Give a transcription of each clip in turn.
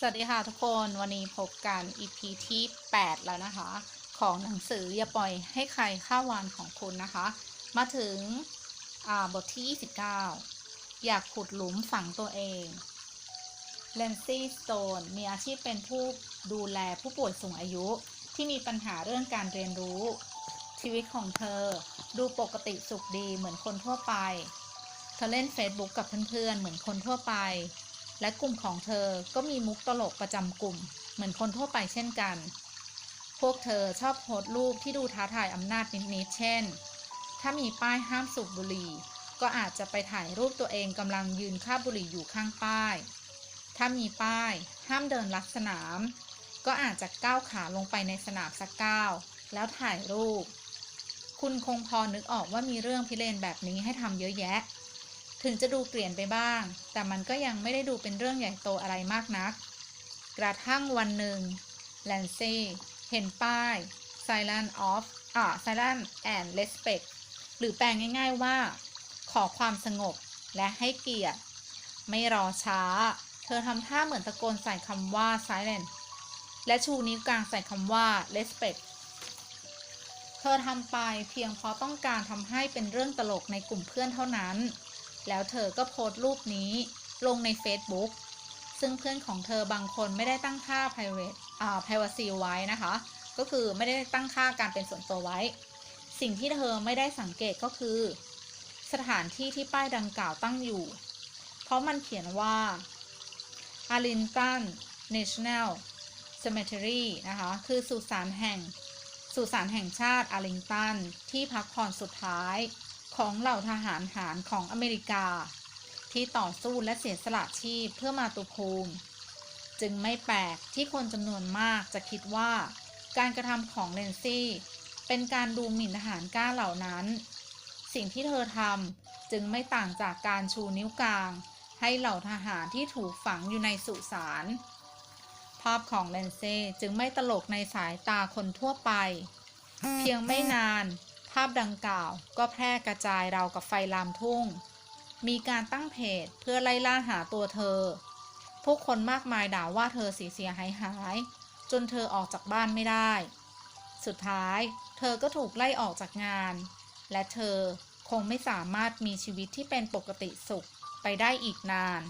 สวัสดีค่ะทุกคนวันนี้พบกัน EP ที่ 8 แล้วนะคะ ของหนังสืออย่าปล่อยให้ใครข้าวานของคุณนะคะ มาถึงบทที่ 29 อยากขุดหลุมฝังตัวเองเลนซี่สโตนมีอาชีพเป็นผู้ดูแลผู้ป่วยสูงอายุที่มีปัญหาเรื่องการเรียนรู้ ชีวิตของเธอดูปกติสุขดีเหมือนคนทั่วไป เธอเล่น Facebook กับเพื่อนๆ เหมือนคนทั่วไป และกลุ่มของเธอก็มีมุกตลกประจำกลุ่ม เหมือนคนทั่วไปเช่นกัน พวกเธอชอบโพสต์รูปที่ดูท้าทายอำนาจนิดๆ เช่น ถ้ามีป้ายห้ามสูบบุหรี่ ก็อาจจะไปถ่ายรูปตัวเองกำลังยืนคาบบุหรี่อยู่ข้างป้าย ถ้ามีป้ายห้ามเดินลัดสนาม ก็อาจจะก้าวขาลงไปในสนามสักก้าวแล้วถ่ายรูป คุณคงพอนึกออกว่ามีเรื่องพิเรนแบบนี้ให้ทำเยอะแยะ ถึงจะดูเปลี่ยนไปบ้าง แต่มันก็ยังไม่ได้ดูเป็นเรื่องใหญ่โตอะไรมากนัก กระทั่งวันหนึ่งแลนซี่เห็นป้าย Silent of อ่า Silent and Respect หรือแปลงง่าย ๆว่า ขอความสงบและให้เกียรติ ไม่รอช้า เธอทำท่าเหมือนตะโกนใส่คำว่า Silent และชูนิ้วกลางใส่คำว่า Respect เธอทำไปเพียงเพราะต้องการทำให้เป็นเรื่องตลกในกลุ่มเพื่อนเท่านั้น แล้วเธอก็โพสต์รูปนี้ลงใน Facebook ซึ่งเพื่อนของเธอบางคนไม่ได้ตั้งค่า private อ่า privacy ไว้นะคะ ก็คือไม่ได้ตั้งค่าการเป็นส่วนตัวไว้ สิ่งที่เธอไม่ได้สังเกตก็คือ สถานที่ที่ป้ายดังกล่าวตั้งอยู่ เพราะมันเขียนว่า Arlington National Cemetery นะคะ คือสุสานแห่ง สุสานแห่งชาติอาริงตัน ที่พักผ่อนสุดท้าย ของเหล่าทหารหารของอเมริกา ที่ต่อสู้และเสียสละชีพเพื่อมาตุภูมิ จึงไม่แปลกที่คนจำนวนมากจะคิดว่า การกระทำของเลนซี่ เป็นการดูหมิ่นทหารกล้าเหล่านั้น สิ่งที่เธอทำจึงไม่ต่างจากการชูนิ้วกลาง ให้เหล่าทหารที่ถูกฝังอยู่ในสุสานภาพของเลนเซ่จึงไม่ตลกในสายตาคนทั่วไป เพียงไม่นานาพดังกล่าวก็แพร่กระจายเรากับไฟลามทุ่ง มีการตั้งเพจเพื่อไล่ล่าหาตัวเธอ ผู้คนมากมายด่าว่าเธอเสียเสียหายหาย จนเธอออกจากบ้านไม่ได้ สุดท้ายเธอก็ถูกไล่ออกจากงาน และเธอคงไม่สามารถมีชีวิตที่เป็นปกติสุขไปได้อีกนาน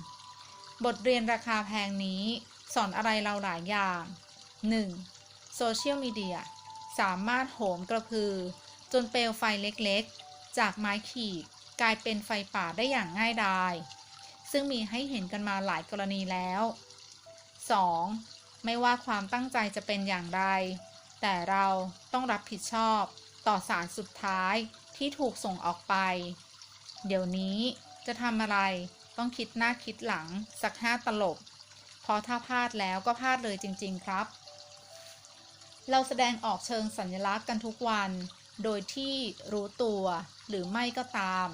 บทเรียนราคาแพงนี้สอนอะไรเราหลายอย่าง 1. โซเชียลมีเดียสามารถโหมกระพือ จนเปลวไฟเล็กๆ จากไม้ขีดกลายเป็นไฟป่าได้อย่างง่ายดาย ซึ่งมีให้เห็นกันมาหลายกรณีแล้ว 2. ไม่ว่าความตั้งใจจะเป็นอย่างไร แต่เราต้องรับผิดชอบต่อสารสุดท้ายที่ถูกส่งออกไป เดี๋ยวนี้จะทำอะไรต้องคิดหน้าคิดหลังสักห้าตลบ เพราะถ้าพลาดแล้วก็พลาดเลยจริง ๆ ครับ เราแสดงออกเชิงสัญลักษณ์กันทุกวัน โดยที่รู้ตัวหรือไม่ก็ตาม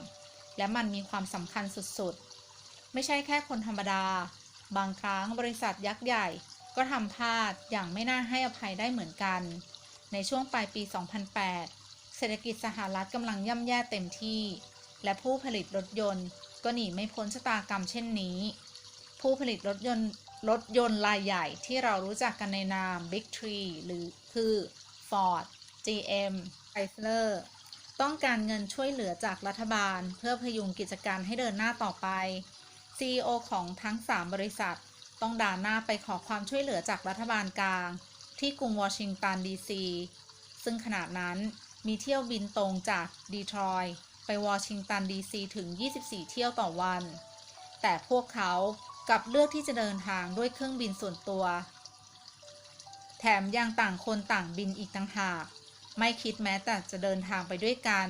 และมันมีความสำคัญสุดๆ ไม่ใช่แค่คนธรรมดา บางครั้งบริษัทยักษ์ใหญ่ก็ทำพลาดอย่างไม่น่าให้อภัยได้เหมือนกัน ในช่วงปลายปี 2008 เศรษฐกิจสหรัฐกำลังย่ำแย่เต็มที่ และผู้ผลิตรถยนต์ก็หนีไม่พ้นชะตากรรมเช่นนี้ ผู้ผลิตรถยนต์รถยนต์รายใหญ่ที่เรารู้จักกันในนาม Big Three หรือคือ Ford GM Chrysler ต้องการเงินช่วยเหลือจากรัฐบาล เพื่อพยุงกิจการให้เดินหน้าต่อไป CEO ของทั้ง 3 บริษัท ต้องด่าหน้าไปขอความช่วยเหลือจากรัฐบาลกลาง ที่กรุงวอชิงตันดีซี ซึ่งขณะนั้นมีเที่ยวบินตรงจากดีทรอยต์ไปวอชิงตันดีซีถึง 24 เที่ยวต่อวัน แต่พวกเขากลับเลือกที่จะเดินทางด้วยเครื่องบินส่วนตัว แถมยังต่างคนต่างบินอีกต่างหาก ไม่คิดแม้แต่จะเดินทางไปด้วยกัน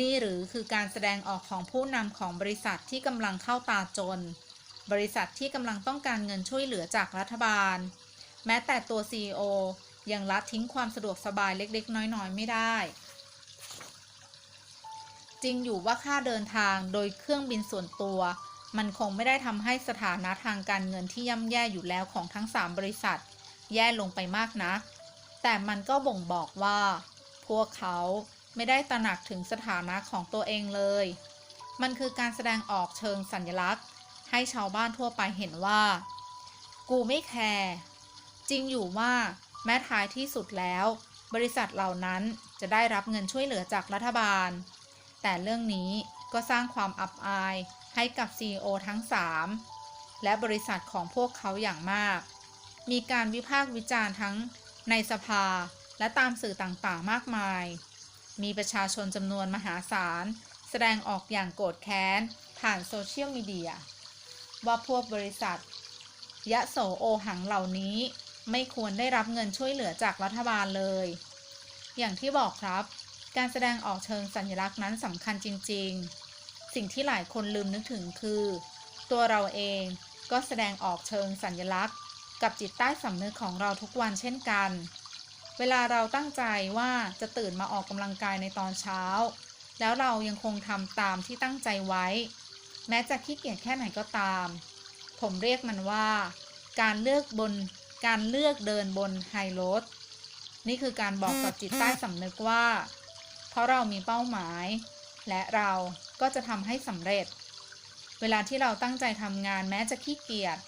นี่หรือคือการแสดงออกของผู้นำของบริษัทที่กำลังเข้าตาจน บริษัทที่กำลังต้องการเงินช่วยเหลือจากรัฐบาล แม้แต่ตัว CEO ยังละทิ้งความสะดวกสบายเล็ก ๆ น้อย ๆ ไม่ได้ จริงอยู่ว่าค่าเดินทางโดยเครื่องบินส่วนตัว มันคงไม่ได้ทำให้สถานะทางการเงินที่ย่ำแย่อยู่แล้วของทั้ง 3 บริษัท แย่ลงไปมากนัก แต่มันก็บ่งบอกว่า พวกเขาไม่ได้ตระหนักถึงสถานะของตัวเองเลย มันคือการแสดงออกเชิงสัญลักษณ์ ให้ชาวบ้านทั่วไปเห็นว่า กูไม่แคร์จริงอยู่ว่าแม้ท้ายที่สุดแล้ว บริษัทเหล่านั้นจะได้รับเงินช่วยเหลือจากรัฐบาล แต่เรื่องนี้ก็สร้างความอับอายให้กับ CEO ทั้ง 3 และบริษัทของพวกเขาอย่างมาก มีการวิพากษ์วิจารณ์ทั้ง ในสภาและตามสื่อต่างๆ มากมาย มีประชาชนจำนวนมหาศาล แสดงออกอย่างโกรธแค้น ผ่านโซเชียลมีเดีย ว่าพวกบริษัท ยะโสโอหังเหล่านี้ไม่ควรได้รับเงินช่วยเหลือจากรัฐบาลเลย อย่างที่บอกครับ การแสดงออกเชิงสัญลักษณ์นั้นสำคัญจริง ๆ สิ่งที่หลายคนลืมนึกถึงคือ ตัวเราเองก็แสดงออกเชิงสัญลักษณ์ กับจิตใต้สำนึกของเราทุกวันเช่นกัน เวลาเราตั้งใจว่าจะตื่นมาออกกำลังกายในตอนเช้า แล้วเรายังคงทำตามที่ตั้งใจไว้ แม้จะขี้เกียจแค่ไหนก็ตาม ผมเรียกมันว่า การเลือกบน การเลือกเดินบนไฮโรดนี่คือการบอกกับจิตใต้สำนึกว่า เพราะเรามีเป้าหมาย และเราก็จะทำให้สำเร็จ เวลาที่เราตั้งใจทำงานแม้จะขี้เกียจ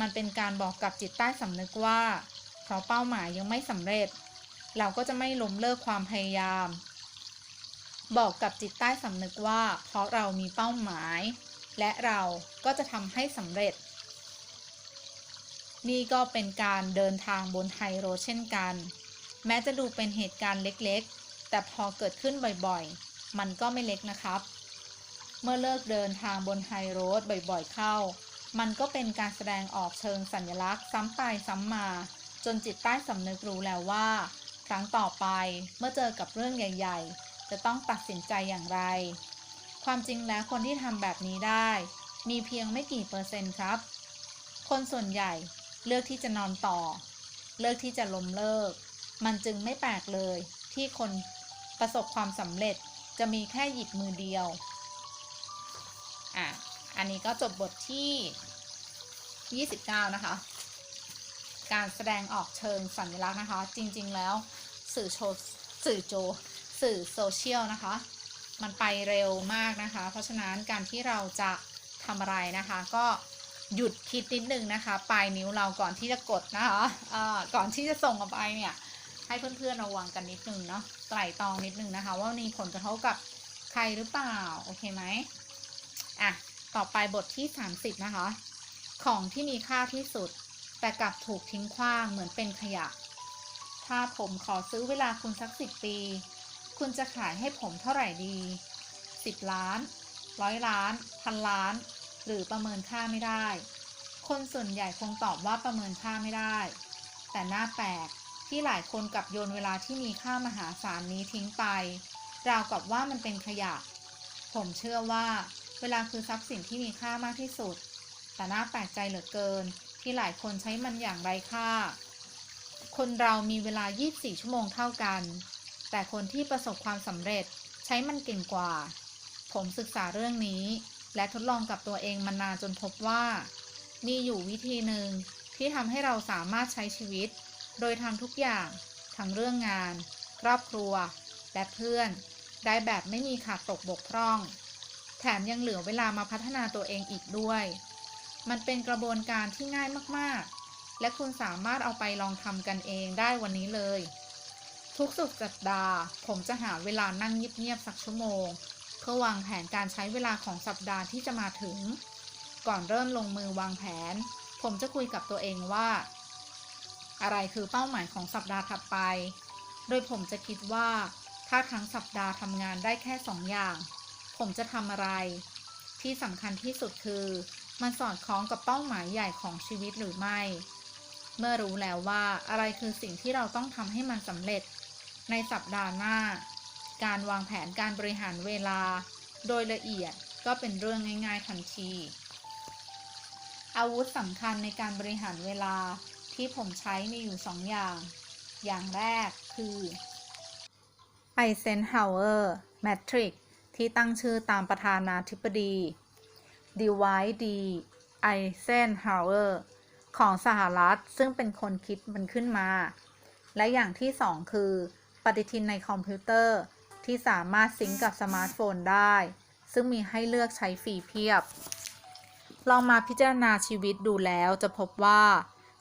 มันเป็นการบอกกับจิตใต้สำนึกว่า เพราะเป้าหมายยังไม่สำเร็จ เราก็จะไม่ล้มเลิกความพยายาม บอกกับจิตใต้สำนึกว่า เพราะเรามีเป้าหมาย และเราก็จะทำให้สำเร็จ นี่ก็เป็นการเดินทางบนไฮโรดเช่นกัน แม้จะดูเป็นเหตุการณ์เล็กๆ แต่พอเกิดขึ้นบ่อยๆ มันก็ไม่เล็กนะครับ เมื่อเลิกเดินทางบนไฮโรดบ่อยๆเข้า มันก็เป็นการแสดงออกเชิงสัญลักษณ์ ซ้ำไปซ้ำมา จนจิตใต้สำนึกรู้แล้วว่า ครั้งต่อไปเมื่อเจอกับเรื่องใหญ่ ๆ จะต้องตัดสินใจอย่างไร ความจริงแล้วคนที่ทำแบบนี้ได้ มีเพียงไม่กี่เปอร์เซ็นต์ครับ คนส่วนใหญ่เลือกที่จะนอนต่อ เลือกที่จะล้มเลิก มันจึงไม่แปลกเลยที่คนประสบความสำเร็จจะมีแค่หยิบมือเดียว อะ อันนี้ก็จบบทที่ 29 นะคะ การแสดงออกเชิงสัญลักษณ์นะคะ จริงๆแล้วสื่อโชสื่อโจ สื่อโซเชียลนะคะ มันไปเร็วมากนะคะ เพราะฉะนั้นการที่เราจะทำอะไรนะคะ ก็หยุดคิดนิดนึงนะคะ ปลายนิ้วเราก่อนที่จะกดนะคะอ่าก่อนที่จะส่งออกไปเนี่ยให้เพื่อนๆระวังกันนิดนึงเนาะไตร่ตรองนิดนึงนะคะ ว่ามีผลกระทบกับใครหรือเปล่า โอเคไหมอะ ต่อไปบทที่ 30 นะคะ ของที่มีค่าที่สุด แต่กลับถูกทิ้งขว้างเหมือนเป็นขยะ ถ้าผมขอซื้อเวลาคุณสักสิบปี คุณจะขายให้ผมเท่าไหร่ดี 10 ล้าน ร้อยล้าน พันล้าน หรือประเมินค่าไม่ได้ คนส่วนใหญ่คงตอบว่าประเมินค่าไม่ได้ แต่น่าแปลกที่หลายคนกลับโยนเวลาที่มีค่ามหาศาลนี้ทิ้งไป ราวกับว่ามันเป็นขยะ ผมเชื่อว่า เวลาคือทรัพย์สินที่มีค่ามากที่สุด แต่น่าแปลกใจเหลือเกิน ที่หลายคนใช้มันอย่างไร้ค่า คนเรามีเวลา 24 ชั่วโมงเท่ากัน แต่คนที่ประสบความสำเร็จใช้มันเก่งกว่า ผมศึกษาเรื่องนี้ และทดลองกับตัวเองมานานจนพบว่า มีอยู่วิธีหนึ่งที่ทำให้เราสามารถใช้ชีวิต โดยทำทุกอย่าง ทั้งเรื่องงาน ครอบครัว และเพื่อน ได้แบบไม่มีขาดตกบกพร่อง แถมยังเหลือเวลามาพัฒนาตัวเองอีกด้วย มันเป็นกระบวนการที่ง่ายมากๆ และคุณสามารถเอาไปลองทำกันเองได้วันนี้เลย ทุกสุดสัปดาห์ ผมจะหาเวลานั่งเงียบๆสักชั่วโมง เพื่อวางแผนการใช้เวลาของสัปดาห์ที่จะมาถึง ก่อนเริ่มลงมือวางแผน ผมจะคุยกับตัวเองว่า อะไรคือเป้าหมายของสัปดาห์ถัดไป โดยผมจะคิดว่าถ้าทั้งสัปดาห์ทำงานได้แค่สองอย่าง ผมจะทำอะไร ที่สำคัญที่สุดคือ มันสอดคล้องกับเป้าหมายใหญ่ของชีวิตหรือไม่ เมื่อรู้แล้วว่าอะไรคือสิ่งที่เราต้องทำให้มันสำเร็จ ในสัปดาห์หน้า การวางแผนการบริหารเวลา โดยละเอียดก็เป็นเรื่องง่าย ๆ ทันที อาวุธสำคัญในการบริหารเวลาที่ผมใช้มีอยู่สองอย่าง อย่างแรกคือ Eisenhower Matrix ที่ตั้งชื่อตามประธานาธิบดี Dwight D. Eisenhower ของสหรัฐซึ่งเป็นคนคิดมันขึ้นมา และอย่างที่สองคือปฏิทินในคอมพิวเตอร์ที่สามารถซิงก์กับสมาร์ทโฟนได้ ซึ่งมีให้เลือกใช้ฟรีเพียบ ลองมาพิจารณาชีวิตดูแล้วจะพบว่า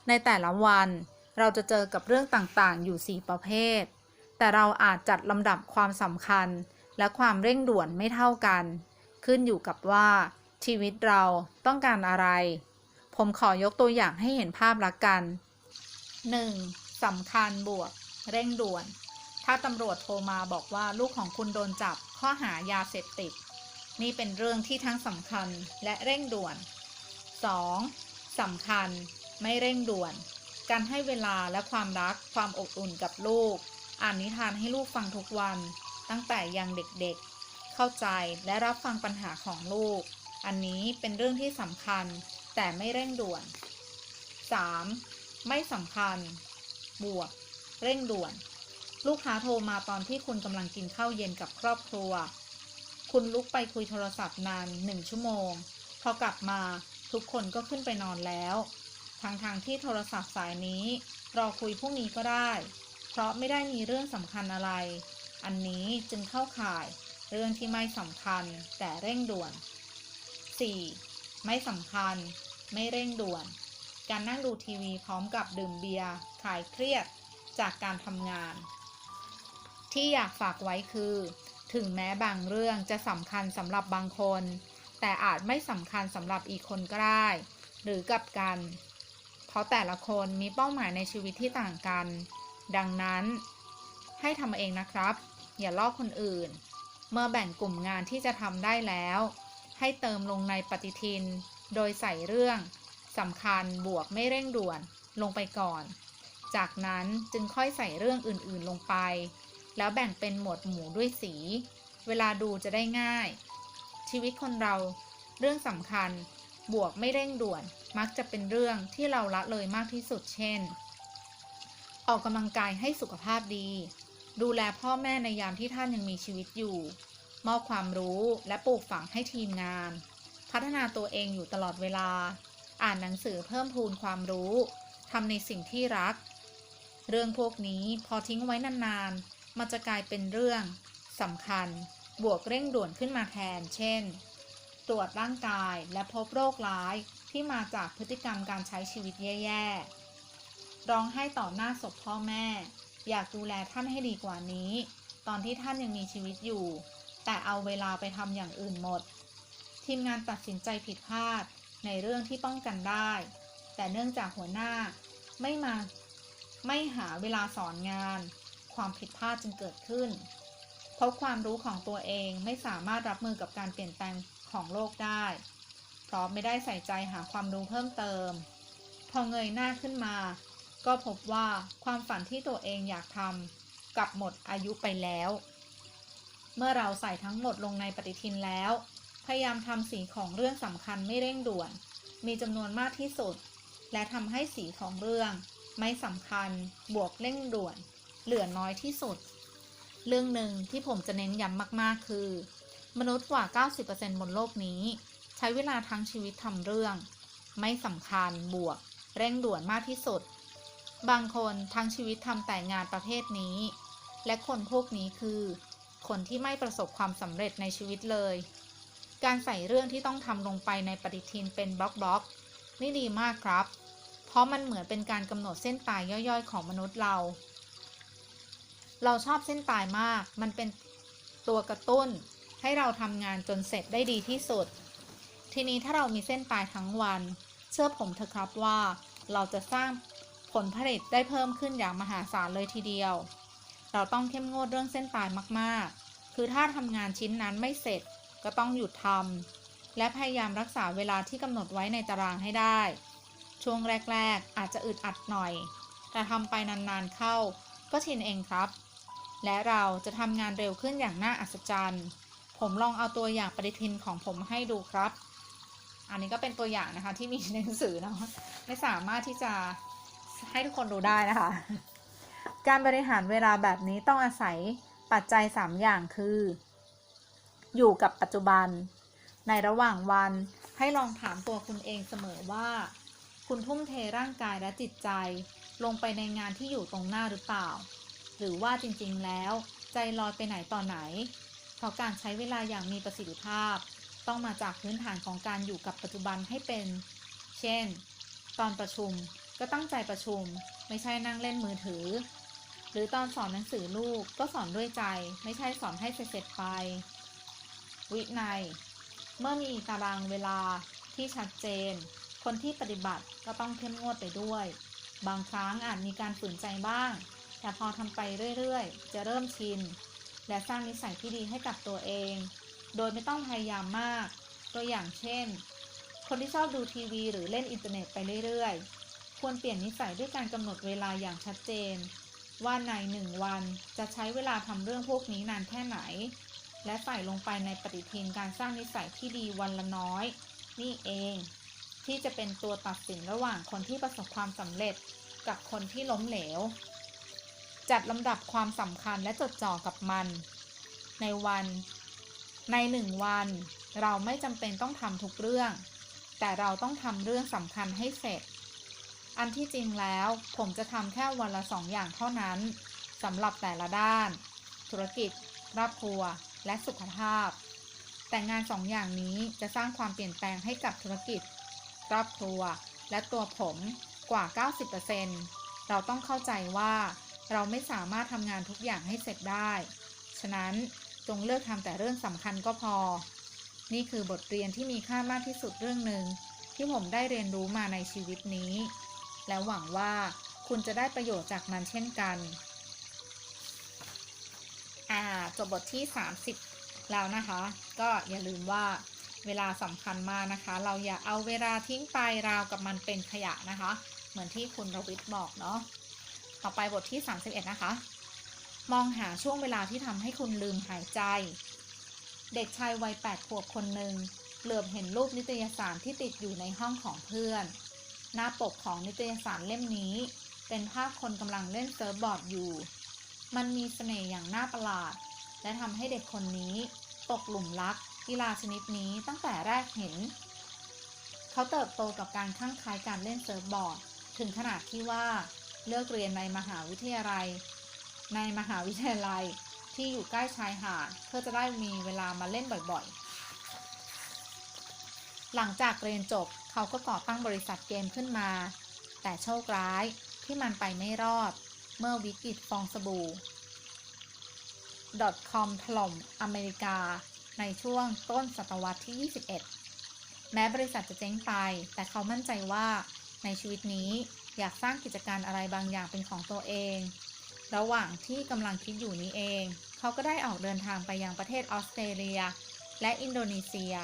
ในแต่ละวันเราจะเจอกับเรื่องต่างๆ อยู่ 4 ประเภท แต่เราอาจจัดลำดับความสำคัญ และความเร่งด่วนไม่เท่ากัน ขึ้นอยู่กับว่า ชีวิตเราต้องการอะไร ผมขอยกตัวอย่างให้เห็นภาพละกัน 1. สำคัญบวก เร่งด่วน ถ้าตำรวจโทรมาบอกว่าลูกของคุณโดนจับข้อหายาเสพติด นี่เป็นเรื่องที่ทั้งสำคัญและเร่งด่วน 2. สำคัญ ไม่เร่งด่วน การให้เวลาและความรักความอบอุ่นกับลูก อ่านนิทานให้ลูกฟังทุกวัน ตั้งแต่ยังเด็กๆ เข้าใจและรับฟังปัญหาของลูก อันนี้เป็นเรื่องที่สำคัญแต่ไม่เร่งด่วน 3. ไม่สำคัญ บวก เร่งด่วน ลูกค้าโทรมาตอนที่คุณกำลังกินข้าวเย็นกับครอบครัว คุณลุกไปคุยโทรศัพท์นานหนึ่งชั่วโมง พอกลับมาทุกคนก็ขึ้นไปนอนแล้วทางทางที่โทรศัพท์สายนี้ รอคุยพรุ่งนี้ก็ได้ เพราะไม่ได้มีเรื่องสำคัญอะไร อันนี้จึงเข้าข่ายเรื่องที่ไม่สำคัญแต่เร่งด่วน 4. ไม่สำคัญ ไม่เร่งด่วน การนั่งดูทีวีพร้อมกับดื่มเบียร์คลายเครียดจากการทำงาน ที่อยากฝากไว้คือ ถึงแม้บางเรื่องจะสำคัญสำหรับบางคน แต่อาจไม่สำคัญสำหรับอีกคนก็ได้หรือกับกัน เพราะแต่ละคนมีเป้าหมายในชีวิตที่ต่างกัน ดังนั้น ให้ทำเองนะครับ อย่าลอกคนอื่น เมื่อแบ่งกลุ่มงานที่จะทำได้แล้ว ให้เติมลงในปฏิทิน โดยใส่เรื่องสำคัญบวกไม่เร่งด่วนลงไปก่อน จากนั้นจึงค่อยใส่เรื่องอื่นๆลงไป แล้วแบ่งเป็นหมวดหมู่ด้วยสี เวลาดูจะได้ง่าย ชีวิตคนเราเรื่องสำคัญบวกไม่เร่งด่วนมักจะเป็นเรื่องที่เราละเลยมากที่สุดเช่น ออกกำลังกายให้สุขภาพดี ดูแลพ่อแม่ในยามที่ท่านยังมีชีวิตอยู่ มอบความรู้และปลูกฝังให้ทีมงาน พัฒนาตัวเองอยู่ตลอดเวลา อ่านหนังสือเพิ่มพูนความรู้ทำในสิ่งที่รัก เรื่องพวกนี้พอทิ้งไว้นานๆ มันจะกลายเป็นเรื่องสำคัญ บวกเร่งด่วนขึ้นมาแทน เช่น ตรวจร่างกายและพบโรคร้ายที่มาจากพฤติกรรมการใช้ชีวิตแย่ๆ ร้องไห้ต่อหน้าศพพ่อแม่ อยากดูแลท่านให้ดีกว่านี้ ตอนที่ท่านยังมีชีวิตอยู่ แต่เอาเวลาไปทำอย่างอื่นหมด ทีมงานตัดสินใจผิดพลาดในเรื่องที่ป้องกันได้ แต่เนื่องจากหัวหน้าไม่มาไม่หาเวลาสอนงาน ความผิดพลาดจึงเกิดขึ้น เพราะความรู้ของตัวเองไม่สามารถรับมือกับการเปลี่ยนแปลงของโลกได้ เพราะไม่ได้ใส่ใจหาความรู้เพิ่มเติม พอเงยหน้าขึ้นมา ก็พบว่าความฝันที่ตัวเองอยากทำกลับหมดอายุไปแล้ว เมื่อเราใส่ทั้งหมดลงในปฏิทินแล้ว พยายามทำสีของเรื่องสำคัญไม่เร่งด่วน มีจำนวนมากที่สุด และทำให้สีของเรื่อง ไม่สำคัญ บวกเร่งด่วน เหลือน้อยที่สุด เรื่องหนึ่งที่ผมจะเน้นย้ำมากๆ คือ มนุษย์กว่า 90%บนโลกนี้ ใช้เวลาทั้งชีวิตทำเรื่อง ไม่สำคัญบวก เร่งด่วนมากที่สุด บางคนทั้งชีวิตทำแต่งานประเภทนี้ และคนพวกนี้คือ คนที่ไม่ประสบความสำเร็จในชีวิตเลย การใส่เรื่องที่ต้องทำลงไปในปฏิทินเป็นบล็อกๆนี่ดีมากครับ เพราะมันเหมือนเป็นการกำหนดเส้นตายย่อยๆ ของมนุษย์เรา เราชอบเส้นตายมาก มันเป็นตัวกระตุ้น ให้เราทำงานจนเสร็จได้ดีที่สุด ทีนี้ถ้าเรามีเส้นตายทั้งวัน เชื่อผมเถอะครับว่า เราจะสร้าง ผลผลิตได้เพิ่มขึ้นอย่างมหาศาลเลยทีเดียว เราต้องเข้มงวดเรื่องเส้นตายมากๆ คือถ้าทำงานชิ้นนั้นไม่เสร็จก็ต้องหยุดทำและพยายามรักษาเวลาที่กำหนดไว้ในตารางให้ได้ ช่วงแรก ๆ อาจจะอึดอัดหน่อย แต่ทำไปนานๆเข้า ก็ชินเองครับ และเราจะทำงานเร็วขึ้นอย่างน่าอัศจรรย์ ผมลองเอาตัวอย่างปฏิทินของผมให้ดูครับ อันนี้ก็เป็นตัวอย่างนะคะที่มีในหนังสือเนาะไม่สามารถที่จะ ให้ทุกคนดูได้นะคะ การบริหารเวลาแบบนี้ต้องอาศัยปัจจัย 3 อย่างคือ อยู่กับปัจจุบัน ในระหว่างวันให้ลองถามตัวคุณเองเสมอว่า คุณทุ่มเทร่างกายและจิตใจ ลงไปในงานที่อยู่ตรงหน้าหรือเปล่า หรือว่าจริงๆแล้วใจลอยไปไหนต่อไหน เพราะการใช้เวลาอย่างมีประสิทธิภาพ ต้องมาจากพื้นฐานของการอยู่กับปัจจุบันให้เป็น เช่น ตอนประชุม ก็ตั้งใจประชุม ไม่ใช่นั่งเล่นมือถือ หรือตอนสอนหนังสือลูกก็สอนด้วยใจ ไม่ใช่สอนให้เสร็จๆไป วินัย เมื่อมีตารางเวลาที่ชัดเจน คนที่ปฏิบัติก็ต้องเข้มงวดไปด้วย บางครั้งอาจมีการฝืนใจบ้าง แต่พอทำไปเรื่อยๆ จะเริ่มชิน และสร้างนิสัยที่ดีให้กับตัวเอง โดยไม่ต้องพยายามมาก ตัวอย่างเช่น คนที่ชอบดูทีวีหรือเล่นอินเทอร์เน็ตไปเรื่อยๆ ควรเปลี่ยนนิสัยด้วยการกำหนดเวลาอย่างชัดเจน ว่าในหนึ่งวันจะใช้เวลาทำเรื่องพวกนี้นานแค่ไหน และใส่ลงไปในปฏิทินการสร้างนิสัยที่ดีวันละน้อย นี่เอง ที่จะเป็นตัวตัดสินระหว่างคนที่ประสบความสำเร็จกับคนที่ล้มเหลว จัดลำดับความสำคัญและจดจ่อกับมัน ในวัน ในหนึ่งวัน เราไม่จำเป็นต้องทำทุกเรื่อง แต่เราต้องทำเรื่องสำคัญให้เสร็จ อันที่จริงแล้วผมจะทำแค่วันละสองอย่างเท่านั้นสำหรับแต่ละด้าน ธุรกิจ ครอบครัว และสุขภาพ แต่งานสองอย่างนี้จะสร้างความเปลี่ยนแปลงให้กับธุรกิจ ครอบครัว และตัวผมกว่า 90%เราต้องเข้าใจว่าเราไม่สามารถทำงานทุกอย่างให้เสร็จได้ ฉะนั้นจงเลือกทำแต่เรื่องสำคัญก็พอ นี่คือบทเรียนที่มีค่ามากที่สุดเรื่องหนึ่งที่ผมได้เรียนรู้มาในชีวิตนี้ และหวังว่าคุณจะได้ประโยชน์จากมันเช่นกัน อ่า จบบทที่ 30 แล้วนะคะ ก็อย่าลืมว่าเวลาสำคัญมากนะคะ เราอย่าเอาเวลาทิ้งไปราวกับมันเป็นขยะนะคะ เหมือนที่คุณรวิทย์บอกเนาะ ต่อไปบทที่ 31 นะคะ มองหาช่วงเวลาที่ทำให้คุณลืมหายใจ เด็กชายวัย8ขวบคนหนึ่งเหลือบเห็นรูปนิตยสารที่ติดอยู่ในห้องของเพื่อน หน้าปกของนิตยสารเล่มนี้ เป็นภาพคนกำลังเล่นเซิร์ฟบอร์ดอยู่ มันมีเสน่ห์อย่างน่าประหลาด และทำให้เด็กคนนี้ ตกหลุมรักกีฬาชนิดนี้ตั้งแต่แรกเห็น เขาเติบโตกับการข้างคล้ายการเล่นเซิร์ฟบอร์ด ถึงขนาดที่ว่าเลิกเรียนในมหาวิทยาลัย ในมหาวิทยาลัยที่อยู่ใกล้ชายหาดเพื่อจะได้มีเวลามาเล่นบ่อยๆ หลังจากเรียนจบเขาก็ก่อตั้งบริษัทเกมขึ้นมา แต่โชคร้ายที่มันไปไม่รอด เมื่อวิกฤตฟองสบู่ .com ถล่มอเมริกา ในช่วงต้นศตวรรษที่ 21 แม้บริษัทจะเจ๊งไป แต่เขามั่นใจว่าในชีวิตนี้อยากสร้างกิจการอะไรบางอย่างเป็นของตัวเอง ระหว่างที่กำลังคิดอยู่นี้เอง เขาก็ได้ออกเดินทางไปยังประเทศออสเตรเลีย และอินโดนีเซีย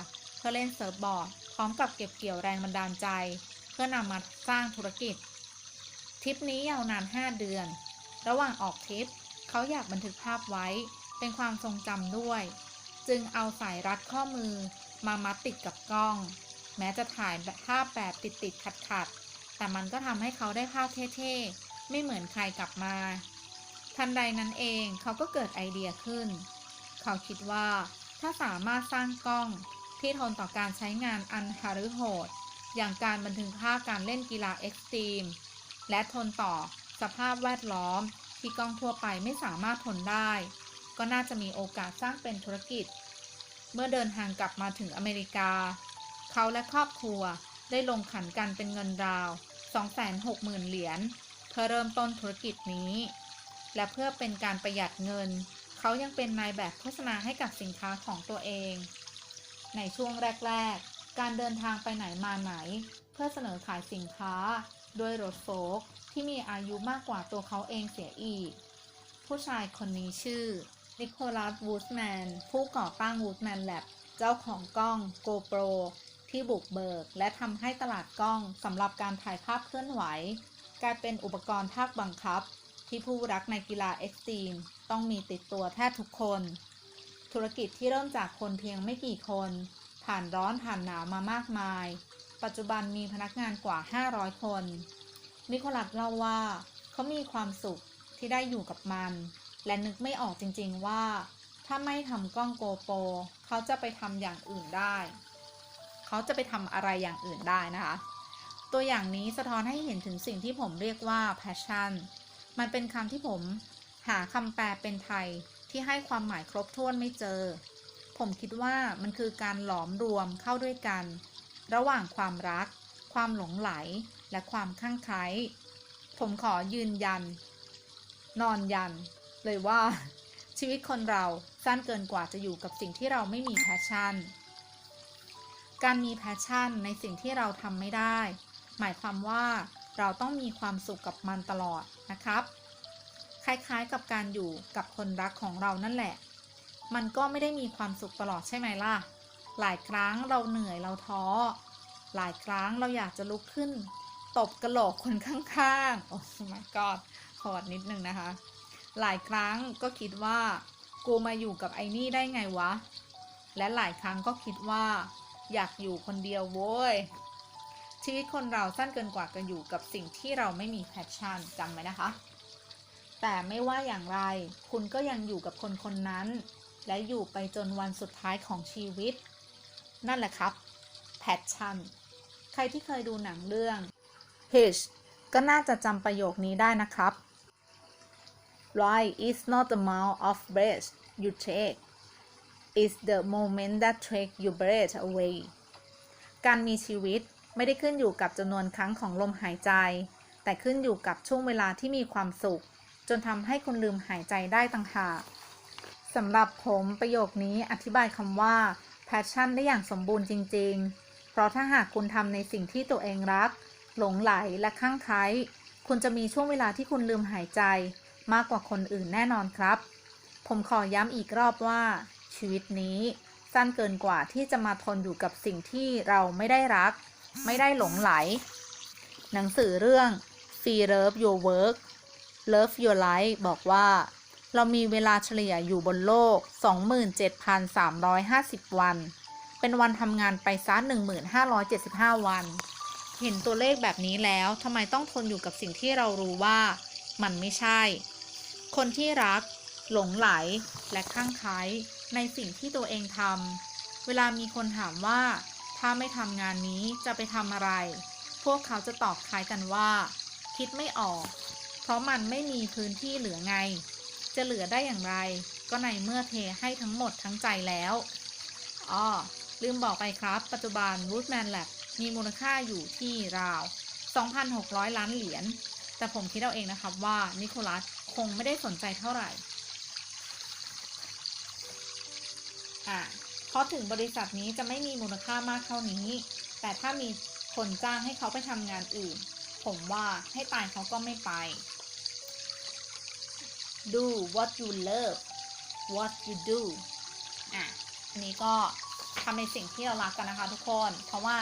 พื่อเล่นเซิร์ฟบอร์ดพร้อมกับเก็บเกี่ยวแรงบันดาลใจ เพื่อนำมาสร้างธุรกิจ ทริปนี้ยาวนาน 5 เดือน ระหว่างออกทริป เขาอยากบันทึกภาพไว้เป็นความทรงจำด้วย จึงเอาสายรัดข้อมือมามัดติดกับกล้อง แม้จะถ่ายภาพแบบติดติดขัดขัดๆแต่มันก็ทำให้เขาได้ภาพเท่ๆ ไม่เหมือนใครกลับมา ทันใดนั้นเองเขาก็เกิดไอเดียขึ้น เขาคิดว่าถ้าสามารถสร้างกล้อง ที่ทนต่อการใช้งานอันหฤโหด อย่างการบันทึกภาพการเล่นกีฬาเอ็กซ์ตรีม และทนต่อสภาพแวดล้อม ที่กล้องทั่วไปไม่สามารถทนได้ ก็น่าจะมีโอกาสสร้างเป็นธุรกิจ เมื่อเดินทางกลับมาถึงอเมริกา เขาและครอบครัวได้ลงขันกันเป็นเงินราว 260,000 เหรียญเพื่อเริ่มต้นธุรกิจนี้ และเพื่อเป็นการประหยัดเงิน เขายังเป็นนายแบบโฆษณาให้กับสินค้าของตัวเอง ในช่วงแรก ๆ การเดินทางไปไหนมาไหน เพื่อเสนอขายสินค้า ด้วยรถโฟล์กที่มีอายุมากกว่าตัวเขาเองเสียอีก ผู้ชายคนนี้ชื่อนิโคลัสวูดแมนผู้ก่อตั้ง Woodman Lab เจ้าของกล้อง GoPro ที่บุกเบิก และทำให้ตลาดกล้องสำหรับการถ่ายภาพเคลื่อนไหว กลายเป็นอุปกรณ์ภาคบังคับ ที่ผู้รักในกีฬาเอ็กซ์ตรีมต้องมีติดตัวแทบทุกคน ธุรกิจที่เริ่มจากคนเพียงไม่กี่คน ผ่านร้อนผ่านหนาวมามากมาย ปัจจุบันมีพนักงานกว่า 500 คน นิโคลัสเล่าว่า เขามีความสุขที่ได้อยู่กับมัน และนึกไม่ออกจริงๆว่า ถ้าไม่ทำกล้องโกโปรเขาจะไปทำอย่างอื่นได้ เขาจะไปทำอะไรอย่างอื่นได้นะคะ ตัวอย่างนี้สะท้อนให้เห็นถึงสิ่งที่ผมเรียกว่า passion มันเป็นคำที่ผมหาคำแปลเป็นไทย ที่ให้ความหมายครบถ้วนไม่เจอ ผมคิดว่ามันคือการหลอมรวมเข้าด้วยกัน ระหว่างความรัก ความหลงไหล และความข้างไคล้ผมขอยืนยัน นอนยัน เลยว่า ชีวิตคนเราสั้นเกินกว่าจะอยู่กับสิ่งที่เราไม่มีแพชชั่น การมีแพชชั่นในสิ่งที่เราทำไม่ได้ หมายความว่าเราต้องมีความสุขกับมันตลอดนะครับ คล้ายๆกับการอยู่กับคนรักของเรานั่นแหละ มันก็ไม่ได้มีความสุขตลอดใช่ไหมล่ะ หลายครั้งเราเหนื่อยเราท้อ หลายครั้งเราอยากจะลุกขึ้น ตบกระโหลกคนข้างๆ โอ้ my god ขอดนิดนึงนะคะ หลายครั้งก็คิดว่า กูมาอยู่กับไอ้นี่ได้ไงวะ และหลายครั้งก็คิดว่า อยากอยู่คนเดียวโว้ย ชีวิตคนเราสั้นเกินกว่ากันอยู่กับสิ่งที่เราไม่มีแพชชั่นจำไว้นะคะ แต่ไม่ว่าอย่างไร คุณก็ยังอยู่กับคนคนนั้น และอยู่ไปจนวันสุดท้ายของชีวิต นั่นแหละครับแพชชั่น ใครที่เคยดูหนังเรื่อง Hitch ก็น่าจะจำประโยคนี้ได้นะครับ Life is not the amount of breath you take it's the moment that take your breath away การมีชีวิตไม่ได้ขึ้นอยู่กับจำนวนครั้งของลมหายใจ แต่ขึ้นอยู่กับช่วงเวลาที่มีความสุข จนทำให้คุณลืมหายใจได้ต่างหากสำหรับผมประโยคนี้อธิบายคำว่า passion ได้อย่างสมบูรณ์จริง ๆ เพราะถ้าหากคุณทำในสิ่งที่ตัวเองรัก หลงไหลและข้างไคล้คุณจะมีช่วงเวลาที่คุณลืมหายใจ มากกว่าคนอื่นแน่นอนครับ ผมขอย้ำอีกรอบว่า ชีวิตนี้สั้นเกินกว่าที่จะมาทนอยู่กับสิ่งที่เราไม่ได้รัก ไม่ได้หลงไหล หนังสือเรื่อง Free Love Your Work Love Your Life บอกว่า เรามีเวลาเฉลี่ยอยู่บนโลก 27,350 วัน เป็นวันทำงานไปซะ1,575 วัน เห็นตัวเลขแบบนี้แล้วทำไมต้องทนอยู่กับสิ่งที่เรารู้ว่ามันไม่ใช่ คนที่รัก หลงไหล และข้างไคล้ในสิ่งที่ตัวเองทำ เวลามีคนถามว่า ถ้าไม่ทำงานนี้จะไปทำอะไร พวกเขาจะตอบคล้ายกันว่า คิดไม่ออก เพราะมันไม่มีพื้นที่เหลือไง จะเหลือได้อย่างไร ก็ในเมื่อเทให้ทั้งหมดทั้งใจแล้วอ้อลืมบอกไปครับ ปัจจุบัน Woodman Lab มีมูลค่าอยู่ที่ราว 2,600 ล้านเหรียญ แต่ผมคิดเอาเองนะครับว่านิโคลัสคงไม่ได้สนใจเท่าไหร่ อะเพราะถึงบริษัทนี้จะไม่มีมูลค่ามากเท่านี้ แต่ถ้ามีคนจ้างให้เขาไปทำงานอื่น ผมว่าให้ตายเขาก็ไม่ไป do what you love what you do อะอันนี้ก็ทำในสิ่งที่เรารักกันนะคะ ทุกคน เพราะว่า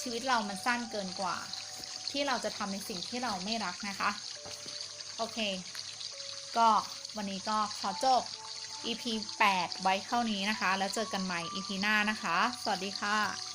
ชีวิตเรามันสั้นเกินกว่า ที่เราจะทำในสิ่งที่เราไม่รักนะคะ โอเค ก็วันนี้ก็ขอจบ EP 8 ไว้เท่านี้นะคะ แล้วเจอกันใหม่ EP หน้านะคะ สวัสดีค่ะ